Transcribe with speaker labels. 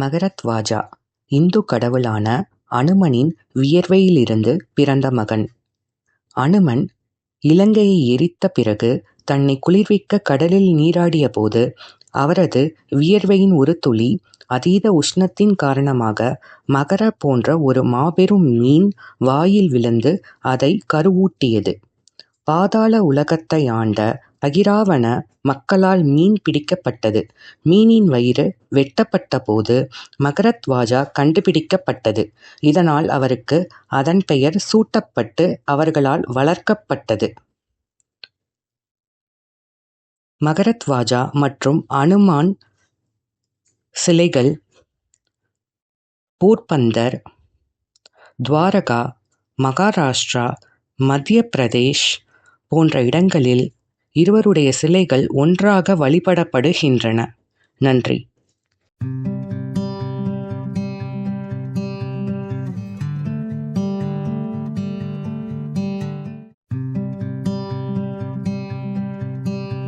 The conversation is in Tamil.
Speaker 1: மகரத்வாஜா இந்து கடவுளான அனுமனின் வியர்வையிலிருந்து பிறந்த மகன். அனுமன் இலங்கையை எரித்த பிறகு தன்னைக் குளிர்விக்க கடலில் நீராடியபோது அவரது வியர்வையின் ஒரு துளி அதீத உஷ்ணத்தின் காரணமாக மகர போன்ற ஒரு மாபெரும் மீன் வாயில் விழுந்து அதைக் கருவூட்டியது. பாதாள உலகத்தை ஆண்ட அகிராவண மக்களால் மீன் பிடிக்கப்பட்டது. மீனின் வயிறு வெட்டப்பட்டபோது மகரத்வாஜா கண்டுபிடிக்கப்பட்டது. இதனால் அவருக்கு அதன் பெயர் சூட்டப்பட்டு அவர்களால் வளர்க்கப்பட்டது. மகரத்வாஜா மற்றும் அனுமான் சிலைகள் போர்பந்தர், துவாரகா, மகாராஷ்டிரா, மத்திய பிரதேஷ் போன்ற இடங்களில் இருவருடைய சிலைகள் ஒன்றாக வழிபடப்படுகின்றன. நன்றி.